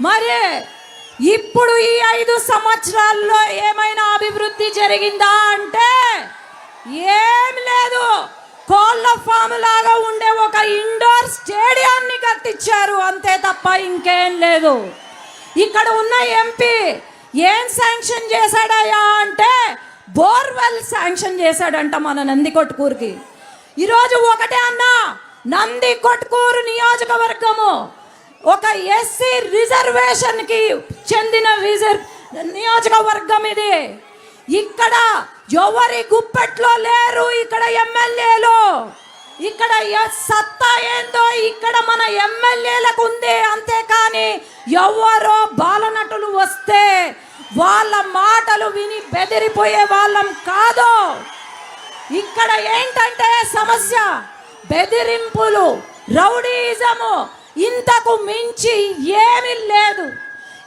మరి ఇప్పుడు ఈ ఐదు సంవత్సరాల్లో ఏమైనా అభివృద్ధి జరిగిందా అంటే ఏం లేదు. కోళ్ళ ఫామ్ లాగా ఉండే ఒక ఇండోర్ స్టేడియాన్ని కట్టించారు. అంతే తప్ప ఇంకేం లేదు. ఇక్కడ ఉన్న ఎంపీ ఏం శాంక్షన్ చేశాడయ్యా అంటే బోర్వెల్ శాంక్షన్ చేశాడంట మన నంది కొట్టుకూరుకి ఈరోజు ఒకటే అన్నా నంది కొట్కూరు నియోజకవర్గము ఒక ఎస్సీ రిజర్వేషన్కి చెందిన రిజర్వ్ నియోజకవర్గం ఇది. ఇక్కడ ఎవరి గుప్పెట్లో లేరు ఇక్కడ ఎమ్మెల్యేలు. ఇక్కడ సత్తా ఏందో ఇక్కడ మన ఎమ్మెల్యేలకు ఉంది. అంతేకాని ఎవరో బాలనటులు వస్తే వాళ్ళ మాటలు విని బెదిరిపోయే వాళ్ళం కాదు. ఇక్కడ ఏంటంటే సమస్య? బెదిరింపులు రౌడీజము ఇంతకు మించి ఏమీ లేదు.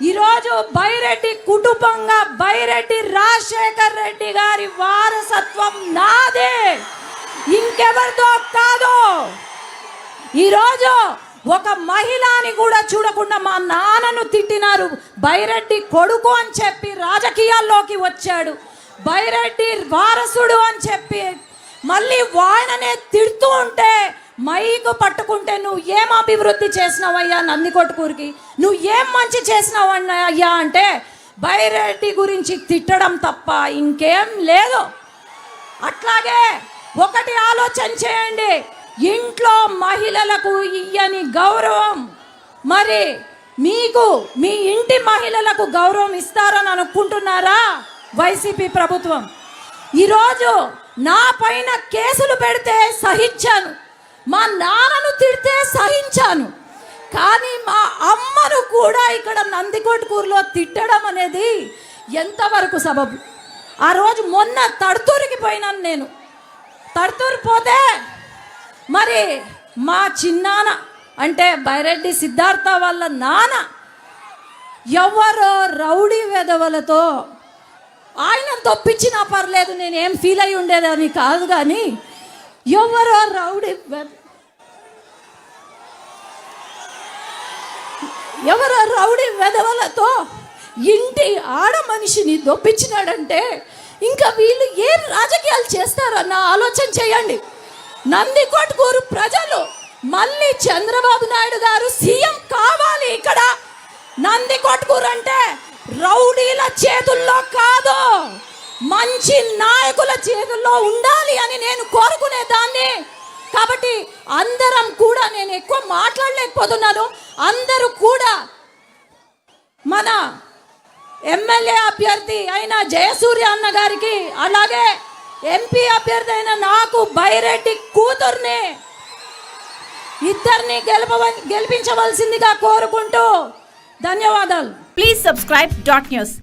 ఈరోజు బైరెడ్డి కుటుంబంగా బైరెడ్డి రాజశేఖర్ రెడ్డి గారి వారసత్వం నాదే. ఇంకెవరితో కాదు. ఈరోజు ఒక మహిళని కూడా చూడకుండా మా నాన్నను తిట్టినారు. బైరెడ్డి కొడుకు అని చెప్పి రాజకీయాల్లోకి వచ్చాడు. బైరెడ్డి వారసుడు అని చెప్పి మళ్ళీ వాయననే తిడుతూ ఉంటే మైకు పట్టుకుంటే నువ్వు ఏం అభివృద్ధి చేసినావయ్యా నందికొట్టుకూరికి నువ్వు ఏం మంచి చేసినావు అయ్యా అంటే బైరెడ్డి గురించి తిట్టడం తప్ప ఇంకేం లేదు. అట్లాగే ఒకటి ఆలోచన చేయండి. ఇంట్లో మహిళలకు ఇయ్యని గౌరవం. మరి మీకు మీ ఇంటి మహిళలకు గౌరవం ఇస్తారని అనుకుంటున్నారా వైసీపీ ప్రభుత్వం? ఈరోజు నా పైన కేసులు పెడితే సహించాను. మా నాన్నను తిడితే సహించాను. కానీ మా అమ్మను కూడా ఇక్కడ నందికొట్కూరులో తిట్టడం అనేది ఎంతవరకు సబబు? ఆ రోజు మొన్న తడుతూరికి పోయినాను నేను. తడుతూరు పోతే మరి మా చిన్నాన్న అంటే బైరెడ్డి సిద్ధార్థ వాళ్ళ నాన్న ఎవరో రౌడీ వెధవలతో ఆయన తప్పించినా పర్లేదు నేనేం ఫీల్ అయి ఉండేదని కాదు కానీ ఎవరో రౌడీ ఎవరో రౌడీ వెధవలతో ఇంటి ఆడ మనిషిని దొప్పించినాడంటే ఇంకా వీళ్ళు ఏం రాజకీయాలు చేస్తారన్న ఆలోచన చేయండి. నందికొట్కూరు ప్రజలు మళ్ళీ చంద్రబాబు నాయుడు గారు సీఎం కావాలి ఇక్కడ. నందికొట్కూరు అంటే రౌడీల చేతుల్లో కాదు. మంచి నాయకుల చేతుల్లో ఉండాలి అని నేను కోరుకునే దాన్ని కాబట్టి అందరం కూడా మాట్లాడలేకపోతున్నాను. అందరూ కూడా మన ఎమ్మెల్యే అభ్యర్థి అయిన జయసూర్య అన్న గారికి అలాగే ఎంపీ అభ్యర్థి అయిన నాకు బైరెడ్డి కూతుర్ని ఇద్దరిని గెలపవ గెలిపించవలసిందిగా కోరుకుంటూ ధన్యవాదాలు. Please subscribe dot news